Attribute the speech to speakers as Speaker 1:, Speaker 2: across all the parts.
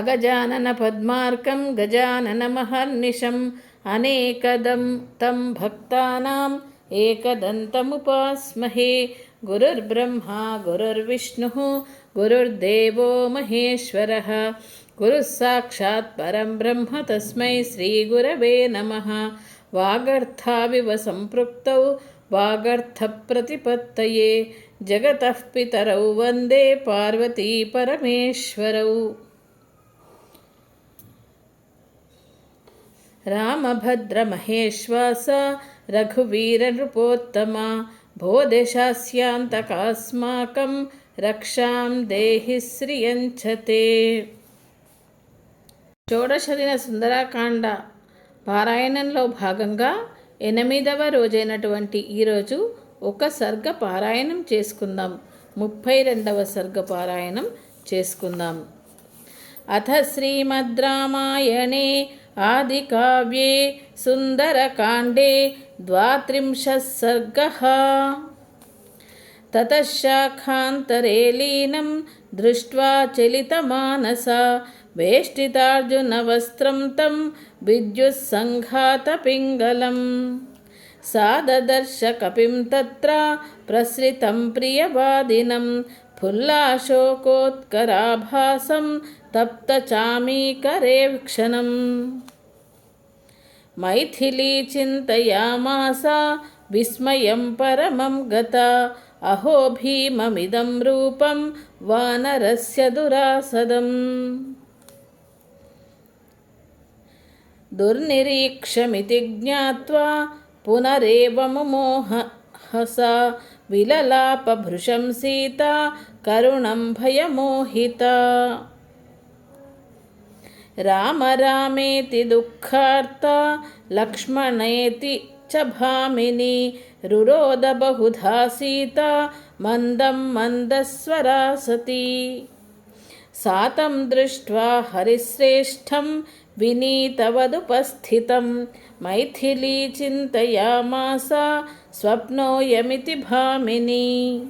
Speaker 1: गजाननपद्मार्कं गजाननमहर्निशम् अनेकदं तं भक्तानाम् एकदन्तमुपास्महे। गुरुर्ब्रह्मा गुरुर्विष्णुः गुरुर्देवो महेश्वरः। गुरुः साक्षात् परं ब्रह्म तस्मै श्रीगुरवे नमः। वागर्थाविव सम्पृक्तौ वागर्थप्रतिपत्तये। जगतः पितरौ वन्दे पार्वती परमेश्वरौ रामभद्रमहेश्वास रघुवीरनृपोत्तमा भोदशास्यान्तकास्माकं రక్షాం దేహి శ్రియంచతే షోడశదిన సుందరాకాండ పారాయణంలో భాగంగా ఎనిమిదవ రోజైనటువంటి ఈరోజు ఒక సర్గ పారాయణం చేసుకుందాం ముప్పై రెండవ సర్గ పారాయణం చేసుకుందాం అథ శ్రీమద్ आदिकाव्ये सुन्दरकाण्डे द्वात्रिंशः सर्गः ततः शाखान्तरे लीनं दृष्ट्वा चलितमानसा वेष्टितार्जुनवस्त्रं तं विद्युत्सङ्घातपिङ्गलम् सा ददर्शकपिं तत्र प्रसृतं प्रियवादिनं फुल्लाशोकोत्कराभासं तप्तचामीकरेक्षणम् मैथिली चिन्तयामास विस्मयं परमं गता अहो भीममिदं रूपं वानरस्य दुरासदम् दुर्निरीक्षमिति ज्ञात्वा पुनरेव मुमोहसा विललापभृशं सीता करुणं भयमोहिता రామ రామేతి దుఃఖార్త లక్ష్మణేతి చ భామిని రురోద బహుధా సీత మందం మందస్వరా సతీ. సాతం దృష్ట్వా హరిశ్రేష్టం వినీతవదుపస్థితం మైథిలీ చింతయామాస స్వప్నోయమితి భామిని.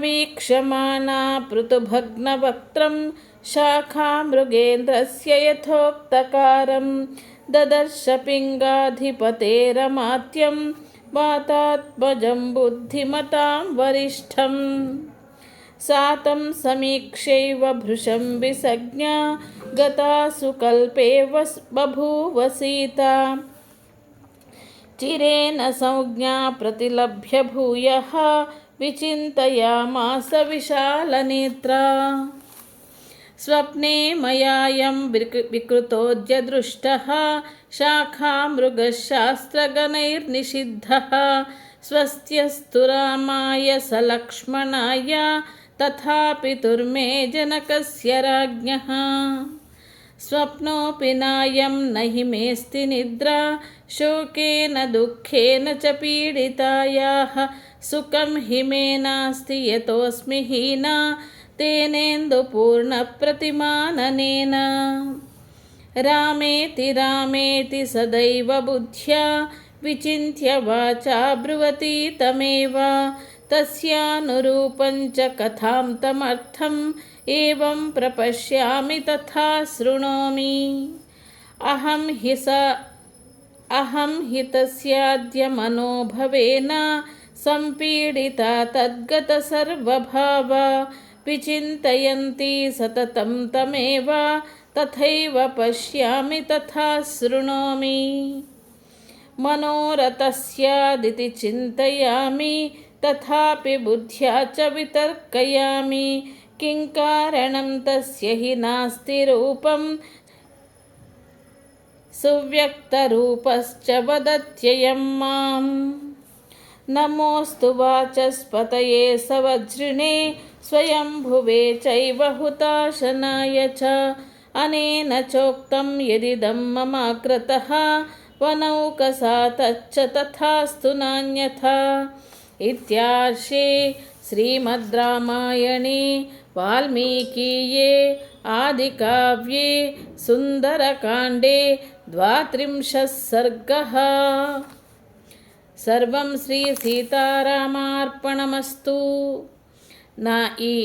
Speaker 1: वीक्षमाणा पृथुभग्नवक्त्रं शाखामृगेन्द्रस्य यथोक्तकारं ददर्श पिङ्गाधिपतेरमात्यं वातात्मजं बुद्धिमतां वरिष्ठम् सा तं समीक्षैव भृशं विसज्ञा, गतासु कल्पे वस् बभूव सीता। चिरेण संज्ञा प्रतिलभ्य भूयः विचिन्तयामास विशालनेत्रा स्वप्ने मयायं विकृतोऽद्य दृष्टः शाखामृगशास्त्रगणैर्निषिद्धः स्वस्त्यस्तु रामाय स लक्ष्मणाय तथापि तुर्मे जनकस्य राज्ञः। स्वप्नोऽपि नायं न हि मेऽस्ति निद्रा शोकेन दुःखेन च पीडितायाः सुखं हि मे नास्ति यतोऽस्मि हीना तेनेन्दुपूर्णप्रतिमाननेन रामेति रामेति सदैव बुद्ध्या विचिन्त्य वाचा ब्रुवती तमेव తస్యానురూపం చ కథాం తమర్థం ఏం ప్రపశ్యామి తథా శృణోమి అహం హి స అహం హి తస్యాద్య మనోభవేన సంపీడిత తద్గత సర్వభావ విచింతయంతి సతతం తమేవ తథైవ పశ్యామి తథా శృణోమి మనోరథస్యాదితి చింతయామి तथापि बुद्ध्या च वितर्कयामि। किं कारणं तस्य हि नास्ति रूपं सुव्यक्तरूपश्च वदत्ययं माम् नमोऽस्तु वाचस्पतये सवज्रिणे, स्वयंभुवे चैव हुताशनाय च। अनेन चोक्तं यदिदं ममाकृतः, वनौकसा तच्च तथास्तु नान्यथा। इत्यार्षे श्रीमद् रामायणे वाल्मीकीये आदिकाव्ये सुन्दरकाण्डे द्वात्रिंशः सर्गः సర్వం శ్రీ సీతారామార్పణమస్తు నా ఈ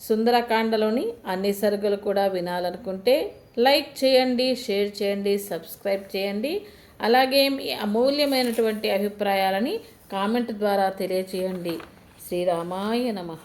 Speaker 1: సుందరకాండలోని అన్ని సరుకులు కూడా వినాలనుకుంటే లైక్ చేయండి షేర్ చేయండి సబ్స్క్రైబ్ చేయండి అలాగే మీ అమూల్యమైనటువంటి అభిప్రాయాలని కామెంట్ ద్వారా తెలియచేయండి. శ్రీరామాయ నమః.